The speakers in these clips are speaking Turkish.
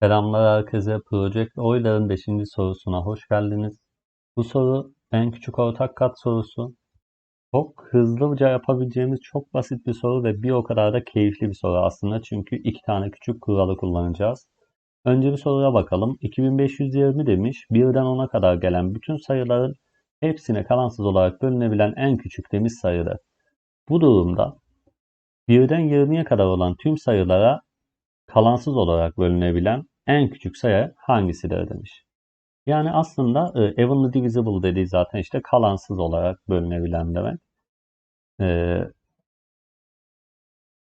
Selamlar herkese. Project Euler'ın 5. sorusuna hoş geldiniz. Bu soru en küçük ortak kat sorusu. Çok hızlıca yapabileceğimiz çok basit bir soru ve bir o kadar da keyifli bir soru aslında. Çünkü iki tane küçük kuralı kullanacağız. Önce bir soruya bakalım. 2520 demiş. 1'den 10'a kadar gelen bütün sayıların hepsine kalansız olarak bölünebilen en küçük demiş sayıdır. Bu durumda 1'den 20'ye kadar olan tüm sayılara kalansız olarak bölünebilen en küçük sayı hangisidir demiş. Yani aslında e, evenly divisible dediği zaten işte kalansız olarak bölünebilen demek. E,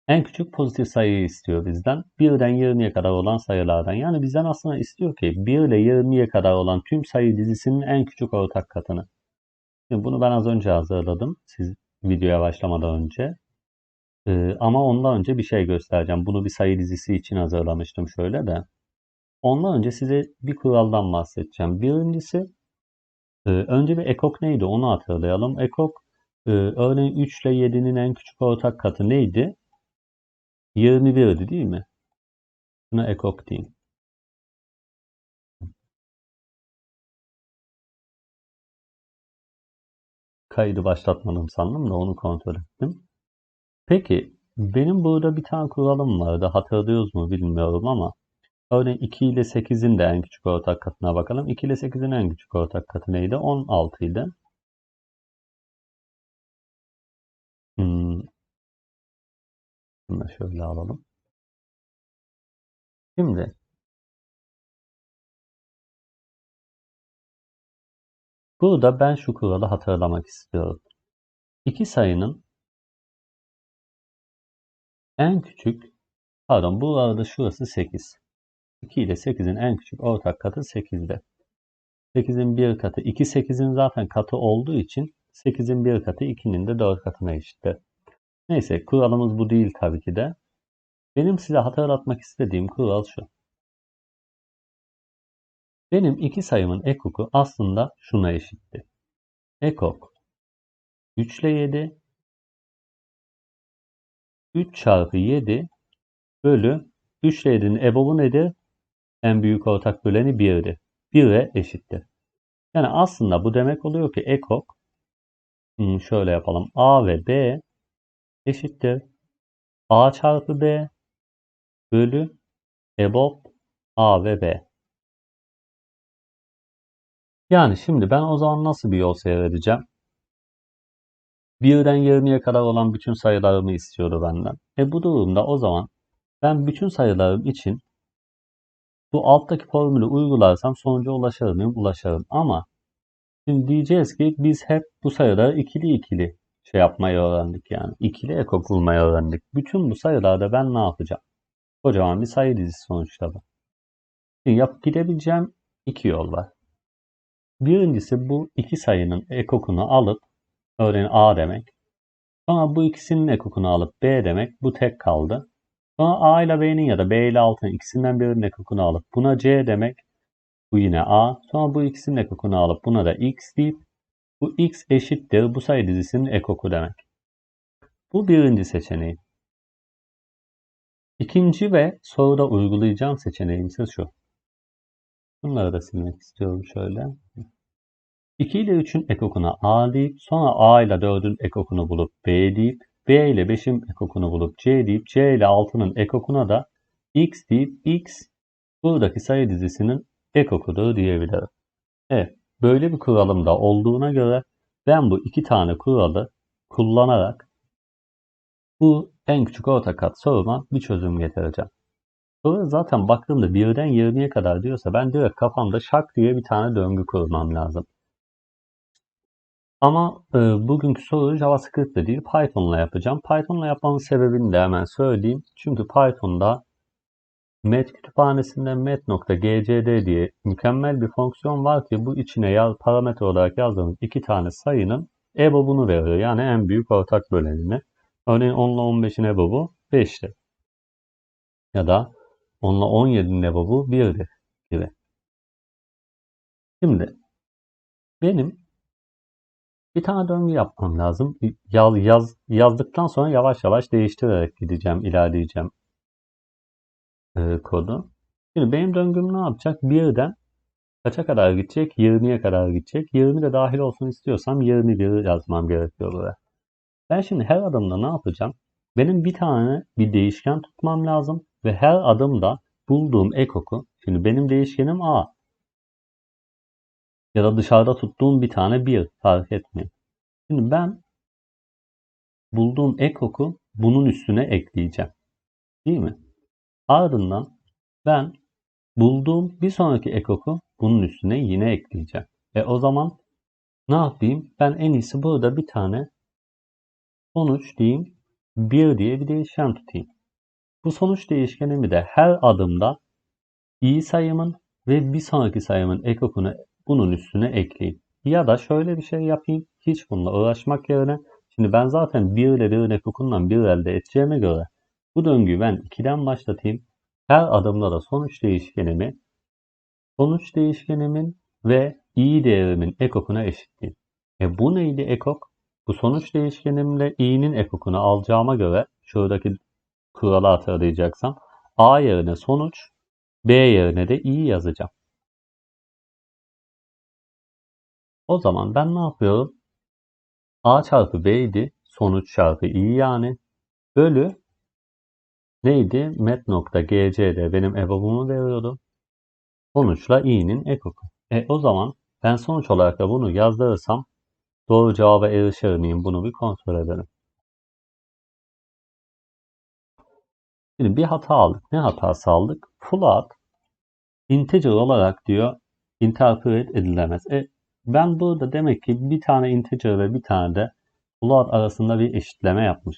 en küçük pozitif sayıyı istiyor bizden. 1'den 20'ye kadar olan sayılardan. Yani bizden aslında istiyor ki 1 ile 20'ye kadar olan tüm sayı dizisinin en küçük ortak katını. Şimdi bunu ben az önce hazırladım. Siz videoya başlamadan önce. Ee, ama ondan önce bir şey göstereceğim. Bunu bir sayı dizisi için hazırlamıştım şöyle de. Ondan önce size bir kuraldan bahsedeceğim. Birincisi e, önce bir ekok neydi onu hatırlayalım. Ekok e, örneğin 3 ile 7'nin en küçük ortak katı neydi? 21'di değil mi? Buna ekok diyeyim. Kaydı başlatmadım sandım da onu kontrol ettim. Peki benim burada bir tane kuralım vardı. Hatırlıyoruz mu bilmiyorum ama örneğin 2 ile 8'in de en küçük ortak katına bakalım. 2 ile 8'in en küçük ortak katı neydi? 16 idi. Hmm. Bunu şöyle alalım. Şimdi burada ben şu kuralı hatırlamak istiyorum. İki sayının en küçük, pardon bu arada şurası 8. 2 ile 8'in en küçük ortak katı 8'de. 8'in bir katı 2 8'in zaten katı olduğu için 8'in bir katı 2'nin de 4 katına eşittir. Neyse kuralımız bu değil tabii ki de. Benim size hatırlatmak istediğim kural şu. Benim iki sayımın ekoku aslında şuna eşitti. Ekok 3 ile 7 3 çarpı 7 bölü 3 ile 7'nin ebobu nedir? En büyük ortak böleni 1'dir. 1'e eşittir. Yani aslında bu demek oluyor ki ekok hmm, şöyle yapalım. A ve B eşittir. A çarpı B bölü EBOB A ve B. Yani şimdi ben o zaman nasıl bir yol seyredeceğim? Birden 20'ye kadar olan bütün sayılarımı istiyordu benden. E bu durumda o zaman ben bütün sayılarım için bu alttaki formülü uygularsam sonuca ulaşır mıyım? Ulaşırım. Ama şimdi diyeceğiz ki biz hep bu sayıları ikili ikili şey yapmayı öğrendik yani. İkili ekok bulmayı öğrendik. Bütün bu sayılarda ben ne yapacağım? Kocaman bir sayı dizisi sonuçta bu. Şimdi yap gidebileceğim iki yol var. Birincisi bu iki sayının ekokunu alıp Örneğin A demek. Sonra bu ikisinin ekokunu alıp B demek. Bu tek kaldı. Sonra A ile B'nin ya da B ile altının ikisinden birinin ekokunu alıp buna C demek. Bu yine A. Sonra bu ikisinin ekokunu alıp buna da X deyip bu X eşittir bu sayı dizisinin ekoku demek. Bu birinci seçeneği. İkinci ve soruda uygulayacağım seçeneğim ise şu. Bunları da silmek istiyorum şöyle. 2 ile 3'ün ekokuna A deyip sonra A ile 4'ün ekokunu bulup B deyip B ile 5'in ekokunu bulup C deyip C ile 6'nın ekokuna da X deyip X buradaki sayı dizisinin ekokudur diyebilirim. Evet böyle bir kuralım da olduğuna göre ben bu iki tane kuralı kullanarak bu en küçük ortak kat soruma bir çözüm getireceğim. Soru zaten baktığımda birden 20'ye kadar diyorsa ben direkt kafamda şak diye bir tane döngü kurmam lazım. Ama e, bugünkü soruyu JavaScript ile değil Python'la yapacağım. Python'la yapmamın sebebini de hemen söyleyeyim. Çünkü Python'da met kütüphanesinde met.gcd diye mükemmel bir fonksiyon var ki bu içine yaz, parametre olarak yazdığımız iki tane sayının EBOB'unu veriyor. Yani en büyük ortak bölenini. Örneğin 10 ile 15'in EBOB'u 5'tir. Ya da 10 ile 17'in EBOB'u 1'dir gibi. Şimdi benim bir tane döngü yapmam lazım. Yaz, yaz, yazdıktan sonra yavaş yavaş değiştirerek gideceğim, ilerleyeceğim e, kodu. Şimdi benim döngüm ne yapacak? 1'den kaça kadar gidecek? 20'ye kadar gidecek. 20 de dahil olsun istiyorsam 21 yazmam gerekiyor buraya. Ben şimdi her adımda ne yapacağım? Benim bir tane bir değişken tutmam lazım ve her adımda bulduğum ekoku, şimdi benim değişkenim A ya da dışarıda tuttuğum bir tane 1 fark etmiyor. Şimdi ben bulduğum ekoku bunun üstüne ekleyeceğim. Değil mi? Ardından ben bulduğum bir sonraki ekoku bunun üstüne yine ekleyeceğim. E o zaman ne yapayım? Ben en iyisi burada bir tane sonuç diyeyim 1 diye bir değişken tutayım. Bu sonuç değişkenimi de her adımda i sayımın ve bir sonraki sayımın ekokunu bunun üstüne ekleyeyim. Ya da şöyle bir şey yapayım. Hiç bununla uğraşmak yerine şimdi ben zaten 1 ile 1'in ekokundan 1 elde edeceğime göre bu döngüyü ben 2'den başlatayım. Her adımda da sonuç değişkenimi sonuç değişkenimin ve i değerimin ekokuna eşitleyeyim. E bu neydi ekok? Bu sonuç değişkenimle i'nin ekokunu alacağıma göre şuradaki kuralı hatırlayacaksam a yerine sonuç, b yerine de i yazacağım. O zaman ben ne yapıyorum? a çarpı b idi. Sonuç çarpı i yani. Bölü neydi? Met nokta gc'de benim EBOB'umu veriyordu. Sonuçla i'nin ekoku. E o zaman ben sonuç olarak da bunu yazdırırsam doğru cevaba erişir miyim? Bunu bir kontrol edelim. Şimdi bir hata aldık. Ne hatası aldık? Float integer olarak diyor interpret edilemez. E, ben burada demek ki bir tane integer ve bir tane de float arasında bir eşitleme yapmış.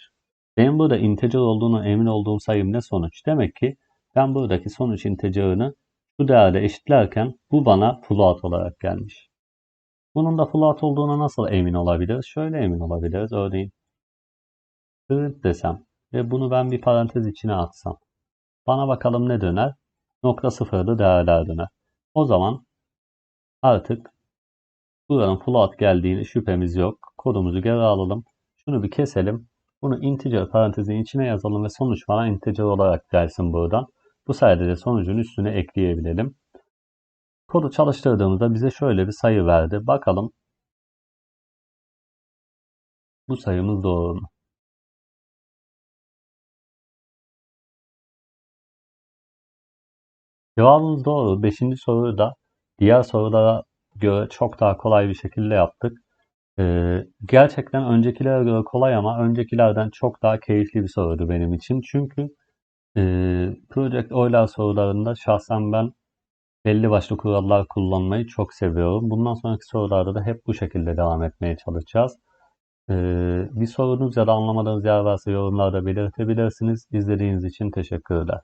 Benim burada integer olduğunu emin olduğum sayım ne sonuç? Demek ki ben buradaki sonuç integer'ını şu değerle eşitlerken bu bana float olarak gelmiş. Bunun da float olduğuna nasıl emin olabiliriz? Şöyle emin olabiliriz. Örneğin print desem ve bunu ben bir parantez içine atsam. Bana bakalım ne döner? Nokta sıfırlı değerler döner. O zaman artık buranın float geldiğini şüphemiz yok. Kodumuzu geri alalım. Şunu bir keselim. Bunu integer parantezin içine yazalım ve sonuç bana integer olarak gelsin buradan. Bu sayede de sonucun üstüne ekleyebilelim. Kodu çalıştırdığımızda bize şöyle bir sayı verdi. Bakalım bu sayımız doğru mu? Cevabımız doğru. Beşinci soruyu da diğer sorulara göre çok daha kolay bir şekilde yaptık. Ee, gerçekten öncekilere göre kolay ama öncekilerden çok daha keyifli bir soruydu benim için. Çünkü e, Project Euler sorularında şahsen ben belli başlı kurallar kullanmayı çok seviyorum. Bundan sonraki sorularda da hep bu şekilde devam etmeye çalışacağız. Ee, bir sorunuz ya da anlamadığınız yer varsa yorumlarda belirtebilirsiniz. İzlediğiniz için teşekkürler.